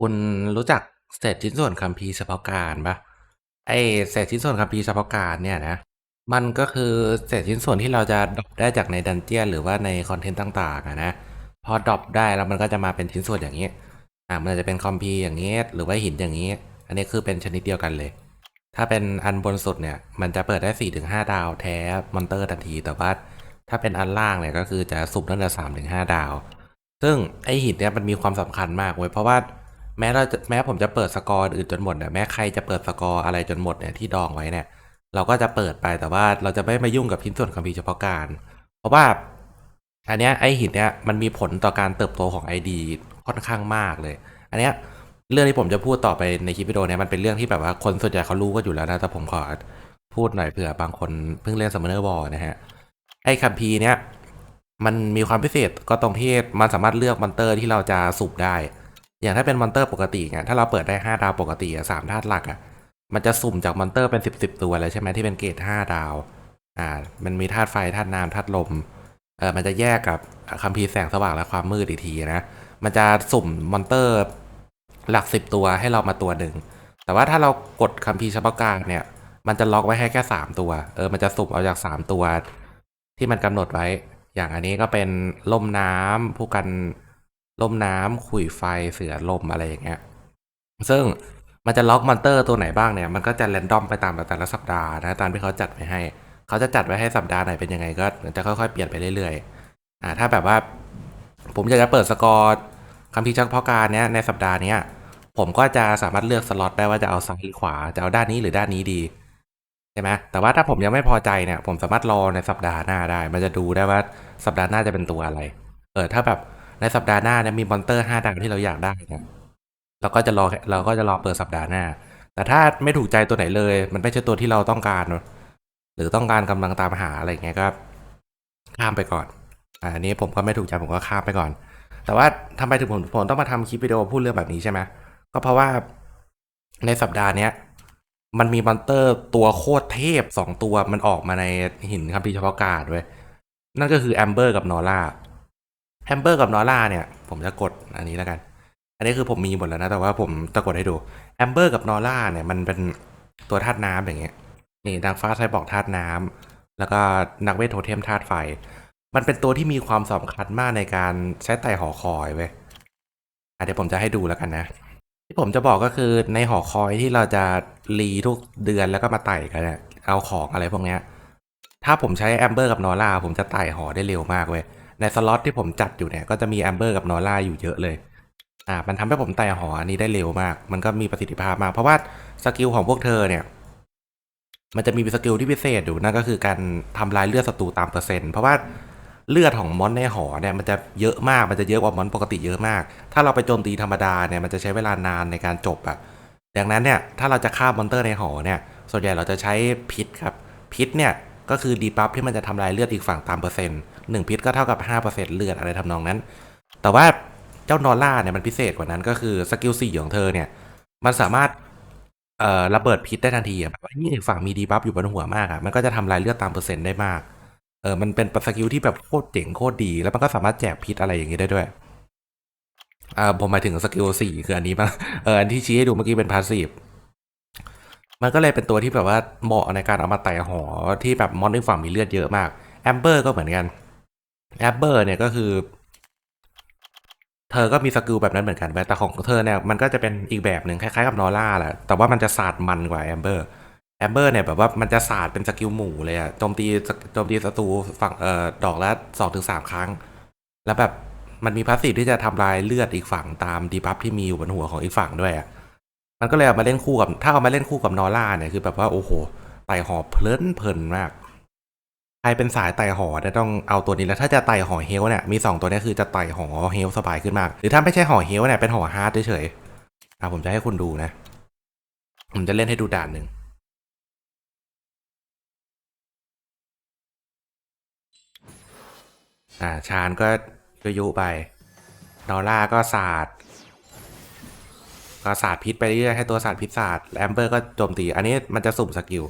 คุณรู้จักเศษชิ้นส่วนคัมภีร์เฉพาะการปะไอเศษชิ้นส่วนคัมภีร์เฉพาะการเนี่ยนะ มันก็คือเศษชิ้นส่วนที่เราจะดรอปได้จากในดันเจียนหรือว่าในคอนเทนต์ต่างๆอะนะ พอดรอปได้แล้วมันก็จะมาเป็นชิ้นส่วนอย่างนี้ อ่ามันจะเป็นคัมภีร์อย่างนี้หรือว่าหินอย่างนี้ อันนี้คือเป็นชนิดเดียวกันเลย ถ้าเป็นอันบนสุดเนี่ย มันจะเปิดได้4ี่ถึงห้าดาวแท้มอนเตอร์ทันที แต่ว่าถ้าเป็นอันล่างเนี่ยก็คือจะสุ่มตั้งแต่สามถึงห้าดาว ซึ่งไอหินเนี่ยมันมีความสำคัญมากเว้ยเพราะว่า แม้เราจะแม้ผมจะเปิดสกอร์อื่นจนหมดเนี่ยแม้ใครจะเปิดสกอร์อะไรจนหมดเนี่ยที่ดองไว้เนี่ยเราก็จะเปิดไปแต่ว่าเราจะไม่มายุ่งกับชิ้นส่วนคัมภีร์เฉพาะการ เพราะว่าอันเนี้ยไอหินเนี่ยมันมีผลต่อการเติบโตของ ID ค่อนข้างมากเลย อันเนี้ยเรื่องที่ผมจะพูดต่อไปในคลิปวิดีโอเนี้ยมันเป็นเรื่องที่แบบว่าคนส่วนใหญ่เขารู้ก็อยู่แล้วนะแต่ผมขอพูดหน่อยเผื่อบางคนเพิ่งเล่น Summoner War นะฮะไอคัมภีร์เนี้ยมันมีความพิเศษก็ตรงที่มันสามารถเลือกมอนเตอร์ที่เราจะสูบได้ อย่างถ้าเป็นมอนเตอร์ปกติเนี่ยถ้าเราเปิดได้5ดาวปกติอะสามธาตุหลักอะมันจะสุ่มจากมอนเตอร์เป็น10บสิบตัวเลยใช่ไหมที่เป็นเกรด5ดาว อ่า มันมีธาตุไฟธาตุน้ำธาตุลม เออมันจะแยกกับคัมภีร์แสงสว่างและความมืดอีกทีนะ มันจะสุ่มมอนเตอร์หลักสิบตัวให้เรามาตัวหนึ่ง แต่ว่าถ้าเรากดคัมภีร์เฉพาะการเนี่ย มันจะล็อกไว้ให้แค่สามตัว เออ มันจะสุ่มเอาจากสามตัว ที่มันกำหนดไว้ อย่างอันนี้ก็เป็นล่มน้ำผู้กัน ล่มน้ำขุยไฟเสือลมอะไรอย่างเงี้ย ซึ่งมันจะล็อกมอนเตอร์ตัวไหนบ้างเนี่ย มันก็จะแรนดอมไปตามแต่ละสัปดาห์นะตามที่เขาจัดไว้ให้ เขาจะจัดไว้ให้สัปดาห์ไหนเป็นยังไงก็จะค่อยๆเปลี่ยนไปเรื่อยๆอ่าถ้าแบบว่า ผมอยากจะเปิดสกอร์คัมภีร์พาะการเนี้ยในสัปดาห์เนี้ยผมก็จะสามารถเลือกสล็อตได้ว่าจะเอาซ้ายหรือขวาจะเอาด้านนี้หรือด้านนี้ดีใช่ไหมแต่ว่าถ้าผมยังไม่พอใจเนี่ย ผมสามารถรอในสัปดาห์หน้าได้ มันจะดูได้ว่าสัปดาห์หน้าจะเป็นตัวอะไร เออถ้าแบบ ในสัปดาห์หน้าเนี่ยมีมอนเตอร์ห้าดาวที่เราอยากได้เนี่ยเราก็จะรอเราก็จะรอเปิดสัปดาห์หน้า แต่ถ้าไม่ถูกใจตัวไหนเลย มันไม่ใช่ตัวที่เราต้องการ หรือต้องการกำลังตามหาอะไรเงี้ยก็ข้ามไปก่อนอันนี้ผมก็ไม่ถูกใจผมก็ข้ามไปก่อน แต่ว่าทำไมถึงผมผมต้องมาทำคลิปวิดีโอพูดเรื่องแบบนี้ใช่ไหมก็เพราะว่าในสัปดาห์เนี้ยมันมีมอนเตอร์ตัวโคตรเทพสองตัวมันออกมาในหินคัมภีร์เฉพาะการด้วยนั่นก็คือแอมเบอร์กับนอร่า แอมเบอร์กับนอร่าเนี่ย ผมจะกดอันนี้แล้วกัน อันนี้คือผมมีหมดแล้วนะ แต่ว่าผมจะกดให้ดูแอมเบอร์กับนอร่าเนี่ยมันเป็นตัวธาตุน้ำอย่างเงี้ย นี่นางฟ้าไซบอกธาตุน้ำแล้วก็นักเวทโทเทมธาตุไฟ มันเป็นตัวที่มีความสำคัญมากในการใช้ไต่หอคอยเว้ยเดี๋ยวผมจะให้ดูแล้วกันนะ ที่ผมจะบอกก็คือในหอคอยที่เราจะรีทุกเดือนแล้วก็มาไต่กันเนี่ยเอาของอะไรพวกเนี้ย ถ้าผมใช้แอมเบอร์กับนอร่าผมจะไต่หอได้เร็วมากเว้ย ในสล็อตที่ผมจัดอยู่เนี่ยก็จะมีแอมเบอร์กับนอร่าอยู่เยอะเลย อ่า มันทำให้ผมไต่หออันนี้ได้เร็วมาก มันก็มีประสิทธิภาพมาก เพราะว่าสกิลของพวกเธอเนี่ย มันจะมีสกิลที่พิเศษอยู่นั่นก็คือการทำลายเลือดศัตรูตามเปอร์เซ็นต์ เพราะว่าเลือดของมอนในหอเนี่ยมันจะเยอะมาก มันจะเยอะกว่ามอนปกติเยอะมาก ถ้าเราไปโจมตีธรรมดาเนี่ยมันจะใช้เวลานานในการจบอะดังนั้นเนี่ยถ้าเราจะฆ่ามอนเตอร์ในหอเนี่ย ส่วนใหญ่เราจะใช้พิษครับ พิษเนี่ยก็คือดีบัฟที่มันจะทำลายเลือดอีกฝั่งตามเปอร์เซ็นต์ หนึ่งพิษก็เท่ากับ 5%เลือดอะไรทำนองนั้น แต่ว่าเจ้านอร่าเนี่ยมันพิเศษกว่านั้นก็คือสกิลสี่ของเธอเนี่ย มันสามารถเอ่อระเบิดพิษได้ทันทีอะแบบว่ายิ่งอีกฝั่งมีดีบัฟอยู่บนหัวมากอะมันก็จะทำลายเลือดตามเปอร์เซ็นต์ได้มากเออมันเป็นสกิลที่แบบโคตรเจ๋งโคตรดี แล้วมันก็สามารถแจกพิษอะไรอย่างงี้ได้ด้วยอ่าผมหมายถึงสกิลสี่คืออันนี้ป่ะเอออันที่ชี้ให้ดูเมื่อกี้เป็นพาสซีฟมันก็เลยเป็นตัวที่แบบว่าเหมาะในการเอามาไต่หอที่แบบมอนในฝั่งมีเลือดเยอะมากแอมเบอร์ก็เหมือนกัน แอมเบอร์เนี่ยก็คือ เธอก็มีสกิลแบบนั้นเหมือนกันแต่ของเธอเนี่ยมันก็จะเป็นอีกแบบหนึ่งคล้ายๆกับนอร่าแหละแต่ว่ามันจะศาสตร์มันกว่าแอมเบอร์แอมเบอร์เนี่ยแบบว่ามันจะศาสตร์เป็นสกิลหมู่เลยอะโจมตีโจมตีศัตรูฝั่งเอ่อดอกละสองถึงสามครั้ง แล้วแบบมันมีพาสซีฟที่จะทำลายเลือดอีกฝั่งตามดีบัฟที่มีอยู่บนหัวของอีกฝั่งด้วยอะมันก็เลยเอามาเล่นคู่กับ ถ้าเอามาเล่นคู่กับนอร่าเนี่ยคือแบบว่าโอ้โหไต่หอบเพลินเพลินมาก ครเป็นสายไต่หอเนี่ยต้องเอาตัวนี้แล้วถ้าจะไต่หอเฮลเนี่ยมีสองตัวนี้คือจะไต่หอเฮลสบายขึ้นมาก หรือถ้าไม่ใช่หอเฮลเนี่ยเป็นหอฮาร์ดเฉยๆอะผมจะให้คุณดูนะ ผมจะเล่นให้ดูด่านหนึ่งอ่าชาญก็ยุยุไปดอลล่าก็ศาสตร์ก็ศาสตร์พิษไปเรื่อยให้ตัวศาสตร์พิษศาสตร์แอมเบอร์ก็โจมตี อันนี้มันจะสุ่มสกิล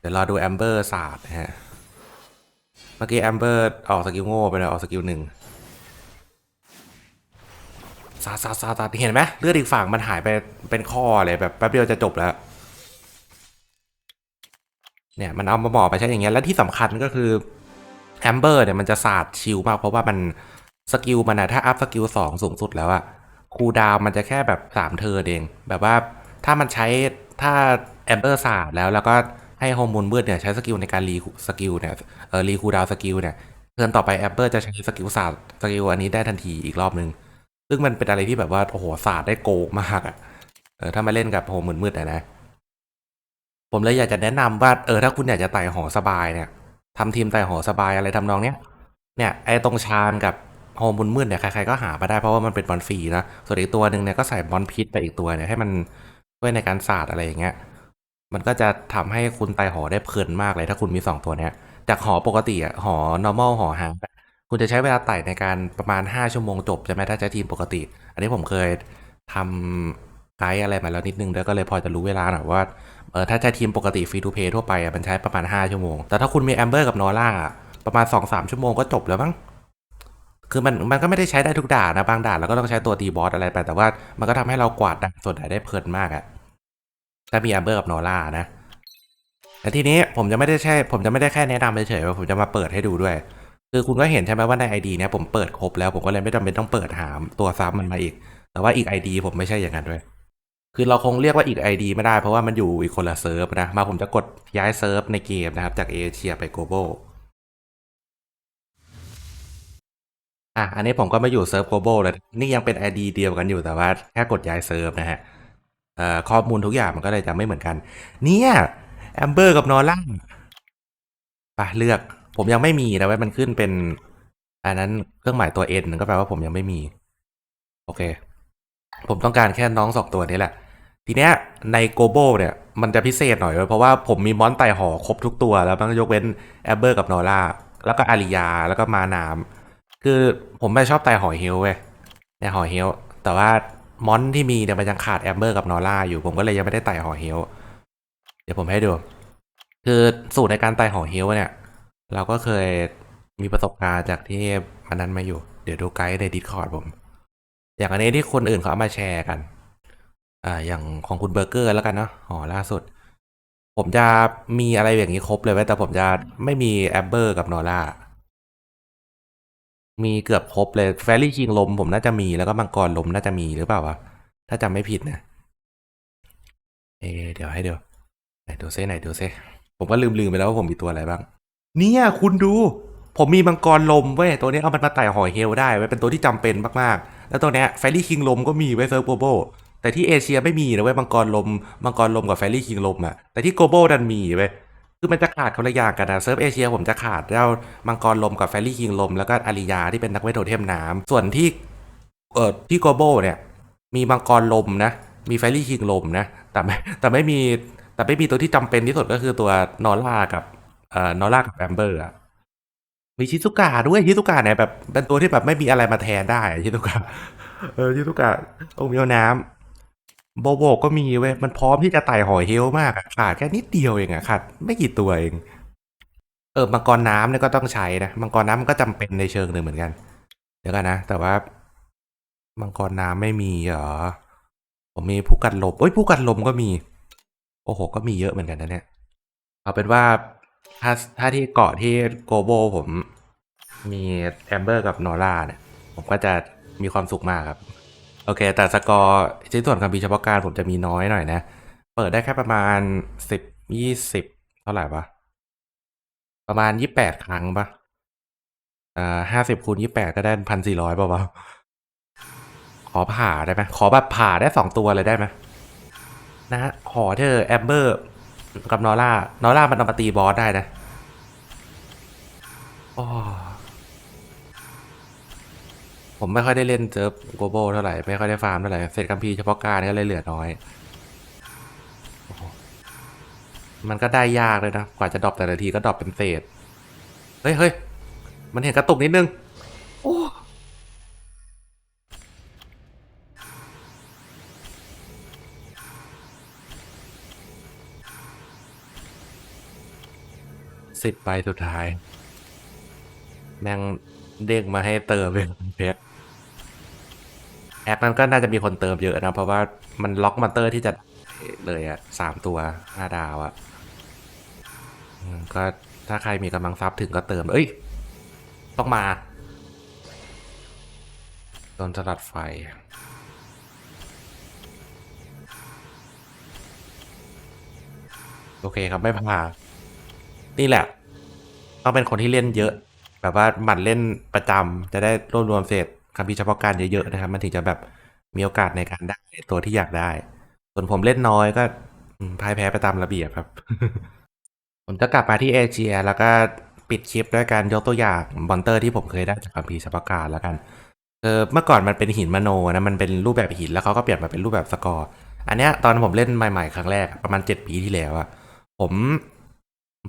เดี๋ยวรอดูแอมเบอร์ศาสตร์นะฮะ เมื่อกี้แอมเบอร์ออกสกิลโง่ไปเลยออกสกิลหนึ่งซาซาซาซาเห็นไหมเลือดอีกฝั่งมันหายไปเป็นข้อเลยแบบแป๊บเดียวจะจบแล้ว เนี่ยมันเอามาบอกไปใช้อย่างเงี้ยแล้วที่สำคัญก็คือแอมเบอร์เนี่ยมันจะศาสตร์ชิลมากเพราะว่ามันสกิลมันอะถ้าอัพสกิลสองสูงสุดแล้วอะคูลดาวมันจะแค่แบบสามเทิร์เอง แบบว่าถ้ามันใช้ถ้าแอมเบอร์ศาสตร์แล้วแล้วก็ ให้ฮอร์โมนมืดเนี่ยใช้สกิลในการรีสกิลเนี่ยเออรีคูดาวสกิลเนี่ยเทิร์นต่อไปแอมเบอร์จะใช้สกิลศาสตร์สกิลอันนี้ได้ทันทีอีกรอบนึง ซึ่งมันเป็นอะไรที่แบบว่าโอ้โหศาสตร์ได้โกงมากอะเออถ้ามาเล่นกับโฮมมืดๆอะนะ ผมเลยอยากจะแนะนำว่าเออถ้าคุณอยากจะไต่หอสบายเนี่ยทำทีมไต่หอสบายอะไรทำนองเนี้ยเนี่ยไอ้ตรงชานกับโฮมบุญมืดเนี่ยใครๆก็หามาได้เพราะว่ามันเป็นบอลฟรีนะส่วนอีกตัวหนึ่งเนี่ยก็ใส่บอลพิษไปอีกตัวเนี่ยให้มันช่วยในการศาสตร์อะไรอย่างเงี้ย มันก็จะทำให้คุณไต่หอได้เพลินมากเลยถ้าคุณมีสองตัวเนี้ย จากหอปกติอะหอ normal หอฮาร์ดคุณจะใช้เวลาไต่ในการประมาณ 5 ชั่วโมงจบใช่ไหมถ้าใช้ทีมปกติ อันนี้ผมเคยทำไกด์อะไรมาแล้วนิดนึงแล้วก็เลยพอจะรู้เวลาหน่อยว่าเออถ้าใช้ทีมปกติฟรีทูเพย์ทั่วไปอะมันใช้ประมาณ 5 ชั่วโมง แต่ถ้าคุณมีแอมเบอร์กับนอร่าประมาณ 2-3 ชั่วโมงก็จบแล้วมั้งคือมันมันก็ไม่ได้ใช้ได้ทุกด่านนะบางด่านเราก็ต้องใช้ตัวตีบอสอะไรไปแต่ว่ามันก็ทำให้เรากวาดด่านส่วนไหนได้เพลินมากอะ ถ้ามีแอมเบอร์กับนอร่านะแต่ทีนี้ผมจะไม่ได้แค่ผมจะไม่ได้แค่แนะนำเฉยๆผมจะมาเปิดให้ดูด้วย คือคุณก็เห็นใช่ไหมว่าในไอดีเนี้ยผมเปิดครบแล้วผมก็เลยไม่จำเป็นต้องเปิดหามตัวซ้ำมันมาอีก แต่ว่าอีก ID ผมไม่ใช่อย่างนั้นด้วย คือเราคงเรียกว่าอีก ID ไม่ได้เพราะว่ามันอยู่อีกคนละเซิร์ฟนะ มาผมจะกดย้ายเซิร์ฟในเกมนะครับ จากเอเชียไป global อะอันนี้ผมก็มาอยู่เซิร์ฟ global แล้วนี่ยังเป็น ID เดียวกันอยู่แต่ว่าแค่กดย้ายเซิร์ฟนะฮะ ข้อมูลทุกอย่างมันก็เลยจะไม่เหมือนกัน เนี่ยแอมเบอร์กับนอร่าไปเลือก ผมยังไม่มีนะเว้ยมันขึ้นเป็น อันนั้นเครื่องหมายตัว N ก็แปลว่าผมยังไม่มี โอเค ผมต้องการแค่น้องสองตัวนี้แหละ ทีเนี้ยในโกโบเนี่ย มันจะพิเศษหน่อยเพราะว่าผมมีมอนไต่หอครบทุกตัวแล้วมันยกเว้นแอมเบอร์กับนอร่าแล้วก็อาริยาแล้วก็มานาม คือผมไม่ชอบไต่หอเฮลเว้ยในหอเฮลแต่ว่า มอนที่มีเนี่ยมันยังขาดแอมเบอร์กับนอร่าอยู่ผมก็เลยยังไม่ได้ไต่หอเฮลเดี๋ยวผมให้ดู คือสูตรในการไต่หอเฮลเนี่ย เราก็เคยมีประสบการณ์จากที่มันนั้นมาอยู่ เดี๋ยวดูไกด์ในดิสคอร์ดผม อย่างอันนี้ที่คนอื่นเขาเอามาแชร์กัน อ่า อย่างของคุณเบอร์เกอร์แล้วกันเนาะอ๋อล่าสุด ผมจะมีอะไรอย่างนี้ครบเลยไว้ยแต่ผมจะไม่มีแอมเบอร์กับนอร่า มีเกือบครบเลยแฟรี่คิงลมผมน่าจะมีแล้วก็มังกรลมน่าจะมีหรือเปล่าวะถ้าจำไม่ผิดนะเอเดี๋ยวให้เดี๋ยวไหนดูเซ่ไหนดูเซ่ผมก็ลืมลืมไปแล้วว่าผมมีตัวอะไรบ้าง เนี่ยคุณดู ผมมีมังกรลมเว้ยตัวนี้เอามันมาไต่หอยเฮลได้เว้ยเป็นตัวที่จำเป็นมากๆ แล้วตัวเนี้ยแฟรี่คิงลมก็มีไว้ยเซิร์ฟโกโบแต่ที่เอเชียไม่มีนะเว้ยมังกรลมมังกรลมกับแฟรี่คิงลมอะแต่ที่โกโบดันมีเว้ย คือมันจะขาดคนละอย่างกันนะเซิร์ฟเอเชียผมจะขาดแล้วมังกรลมกับแฟรี่คิงลมแล้วก็อาริยาที่เป็นนักเวทโทเทมน้ำส่วนที่เอ่อที่โกโบเนี่ยมีมังกรลมนะ มีแฟรี่คิงลมนะแต่ไม่แต่ไม่มีแต่ไม่มีตัวที่จำเป็นที่สุดก็คือตัวนอร่ากับเอ่อนอร่ากับแอมเบอร์อะมีชิซุกะด้วยชิซุกะเนี่ยแบบเป็นตัวที่แบบไม่มีอะไรมาแทนได้ชิซุกะเออชิซุกะองค์มียน้ำ โบโบก็มีเว้ยมันพร้อมที่จะไต่หอยเฮลมากอะขาดแค่นิดเดียวเองอะขาดไม่กี่ตัวเอง เออมังกรน้ำเนี่ยก็ต้องใช้นะมังกรน้ำมันก็จำเป็นในเชิงหนึ่งเหมือนกัน เดี๋ยวกันนะ แต่ว่ามังกรน้ำไม่มีเหรอผมมีผู้กันลมเอ้ยผู้กันลมก็มี โอ้โห ก็มีเยอะเหมือนกันนะเนี่ย เอาเป็นว่าถ้าถ้าที่เกาะที่โกโบผมมีแอมเบอร์กับนอร่าเนี่ย ผมก็จะมีความสุขมากครับ โอเค แต่สกอร์ชิ้นส่วนคัมภีเฉพาะการผมจะมีน้อยหน่อยนะ เปิดได้แค่ประมาณสิบยี่สิบเท่าไหร่ปะประมาณยี่แปดครั้งปะอ่าห้าสิบคูณยี่แปดก็ได้พันสี่ร้อยป่าวะขอผ่าได้ไหมขอแบบผ่าได้สองตัวเลยได้ไหมนะ ขอเธอแอมเบอร์ กับนอร่านอร่ามันเอามาตีบอสได้นะโอ้ ผมไม่ค่อยได้เล่นเซิร์ฟโกลบอลเท่าไหร่ ไม่ค่อยได้ฟาร์มเท่าไหร่ เสร็จกัมพีร์เฉพาะการก็เลยเหลือน้อย มันก็ได้ยากเลยนะ กว่าจะดรอปแต่ละทีก็ดรอปเป็นเศษ เฮ้ยเฮ้ยมันเห็นกระตุกนิดนึง โอ้สิบใบสุดท้าย แม่งเด้งมาให้เติมเป็นเพชร แอคนั้นก็น่าจะมีคนเติมเยอะนะ เพราะว่ามันล็อกมอนเตอร์ที่จะเลยอะสามตัวห้าดาวอะก็ถ้าใครมีกำลังทรัพย์ถึงก็เติม เอ้ย ต้องมาโดนสลัดไฟ โอเคครับไม่ผ่านนี่แหละ ต้องเป็นคนที่เล่นเยอะ แบบว่าหมั่นเล่นประจำจะได้รวบรวมเศษ คำพิเฉพาะการเยอะๆนะครับ มันถึงจะแบบมีโอกาสในการได้ตัวที่อยากได้ ส่วนผมเล่นน้อยก็พ่ายแพ้ไปตามระเบียบครับ ผมจะกลับมาที่เอเชีย แล้วก็ปิดคลิปด้วยการยกตัวอย่างมอนเตอร์ที่ผมเคยได้จากคัมภีเฉพาะการแล้วกันเออเมื่อก่อนมันเป็นหินมโนนะมันเป็นรูปแบบหินแล้วเขาก็เปลี่ยนมาเป็นรูปแบบสกอร์ อันเนี้ยตอนผมเล่นใหม่ๆครั้งแรกประมาณเจ็ดปีที่แล้วอะผม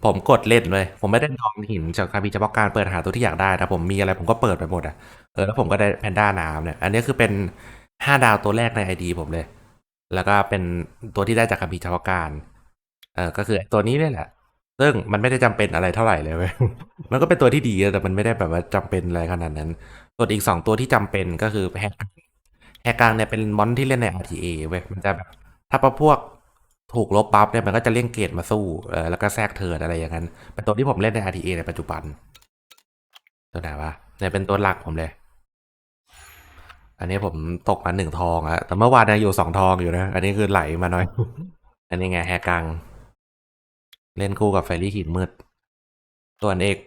ผมกดเล่นเลย ผมไม่ได้ลองหินจากคัมภีเฉพาะการเปิดหาตัวที่อยากได้นะผมมีอะไรผมก็เปิดไปหมดอะเออแล้วผมก็ได้แพนด้าน้ำเนี่ย อันนี้คือเป็นห้าดาวตัวแรกในไอดีผมเลย แล้วก็เป็นตัวที่ได้จากคัมภีเฉพาะการเออก็คือตัวนี้เนี่ยแหละ ซึ่งมันไม่ได้จำเป็นอะไรเท่าไหร่เลยเว้ยมันก็เป็นตัวที่ดีแต่มันไม่ได้แบบว่าจำเป็นอะไรขนาดนั้น ส่วนอีกสองตัวที่จำเป็นก็คือแฮกแฮกกลางเนี่ยเป็นมอนที่เล่นใน RTA เว้ยมันจะแบบถ้าพวก ถูกลบบัฟเนี่ยมันก็จะเล่นเกตมาสู้เออแล้วก็แทรกเทิร์นอะไรอย่างนั้น เป็นตัวที่ผมเล่นใน RTA ในปัจจุบัน ตัวไหนวะเนี่ยเป็นตัวหลักผมเลย อันนี้ผมตกมาหนึ่งทองอะแต่เมื่อวานนะอยู่สองทองอยู่นะ อันนี้คือไหลมาหน่อย อันนี้ไงแฮกัง เล่นคู่กับไฟรี่หินมืด ส่วนเอก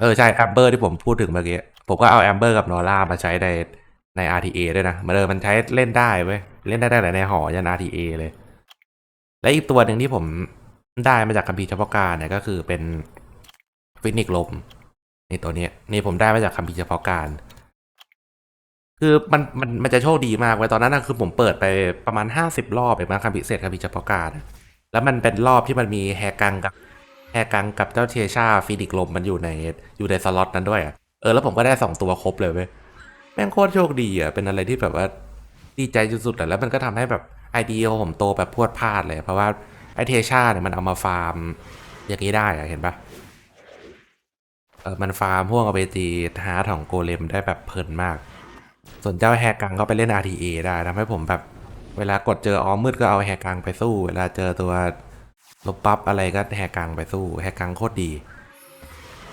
เออใช่แอมเบอร์ที่ผมพูดถึงเมื่อกี้ ผมก็เอาแอมเบอร์กับนอร่ามาใช้ในใน RTA ด้วยนะมันเออมันใช้เล่นได้เว้ย เล่นได้ตั้งแต่ในหอยัน RTA เลย และอีกตัวหนึ่งที่ผมได้มาจากคัมภีร์เฉพาะการเนี่ยก็คือเป็นฟินิกลมนี่ตัวนี้นี่ผมได้มาจากคัมภีร์เฉพาะการ คือมันมันมันจะโชคดีมากไว้ยตอนนั้นนะคือผมเปิดไปประมาณห้าสิบรอบเองนะคัมภีร์เศษคัมภีร์เฉพาะการ แล้วมันเป็นรอบที่มันมีแฮกังกับแฮกังกับเจ้าเทชาฟินิกลมมันอยู่ในอยู่ในสล็อตนั้นด้วยอะเออแล้วผมก็ได้สองตัวครบเลยเว้ยแม่งโคตรโชคดีอะเป็นอะไรที่แบบว่าดีใจสุดๆอะแล้วมันก็ทำให้แบบ ไอเดียผมโตแบบพวดพลาดเลย เพราะว่าไอเทชาเนี่ยมันเอามาฟาร์มอย่างนี้ได้เห็นปะเออมันฟาร์มพวกเอาไปตีฮาร์ทของโกเลมได้แบบเพลินมาก ส่วนเจ้าแฮกังก็ไปเล่น RTA ได้ทำให้ผมแบบ เวลากดเจอออมมืดก็เอาแฮกังไปสู้ เวลาเจอตัวลบปั๊บอะไรก็แฮกังไปสู้ แฮกังโคตรดี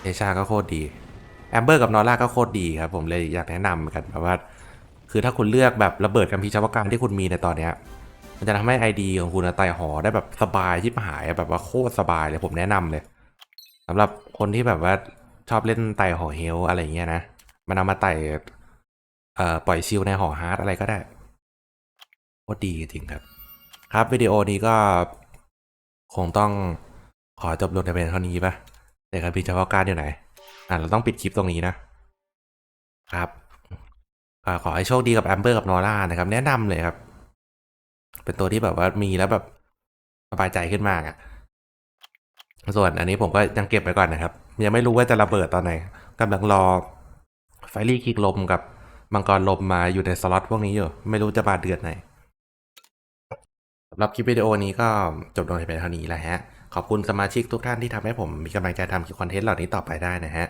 เอชาก็โคตรดี แอมเบอร์กับนอร่าก็โคตรดีครับ ผมเลยอยากแนะนำกันแบบว่า คือถ้าคุณเลือกแบบระเบิดกัมพีร์เฉพาะการที่คุณมีในตอนเนี้ย มันจะทำให้ไอดีของคุณไต่หอได้แบบสบายชิบหายแบบว่าโคตรสบายเลยผมแนะนำเลยสำหรับคนที่แบบว่าชอบเล่นไต่หอเฮลอะไรเงี้ยนะมันเอามาไต่เอ่อปล่อยซิลในหอฮาร์ดอะไรก็ได้โคตรดีจริงครับ ครับวิดีโอนี้ก็คงต้องขอจบลงแต่เพียงเท่านี้ปะแต่ครับพี่เฉพาะการอยู่ไหน อะเราต้องปิดคลิปตรงนี้นะครับขอให้โชคดีกับแอมเบอร์กับนอร่านะครับ แนะนำเลยครับ เป็นตัวที่แบบว่ามีแล้วแบบสบายใจขึ้นมากอะ่ะ ส่วนอันนี้ผมก็ยังเก็บไว้ก่อนนะครับ ยังไม่รู้ว่าจะระเบิดตอนไหนกำลังรอไฟรี่คิกลมกับมังกรลมมาอยู่ในสล็อตพวกนี้อยู่ ไม่รู้จะบาดเดือนไหนสำหรับคลิปวิดีโอนี้ก็จบลงไปเท่านี้แหละฮะ ขอบคุณสมาชิกทุกท่านที่ทำให้ผมมีกำลังใจทำคลิปคอนเทนต์เหล่านี้ต่อไปได้นะฮะ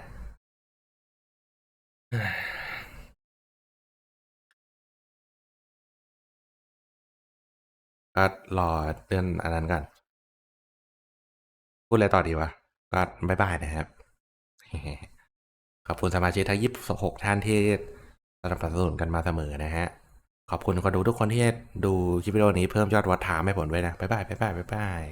ก็รอเดือนอันนั้นก่อน พูดอะไรต่อดีวะ ก็บายบายนะครับ ขอบคุณสมาชิกทั้งยี่สิบหกท่านที่สนับสนุนกันมาเสมอนะฮะ ขอบคุณคนดูทุกคนที่ดูคลิปวิดีโอนี้เพิ่มยอดวัดถามให้ผมด้วยนะบายบายบายบายบายบาย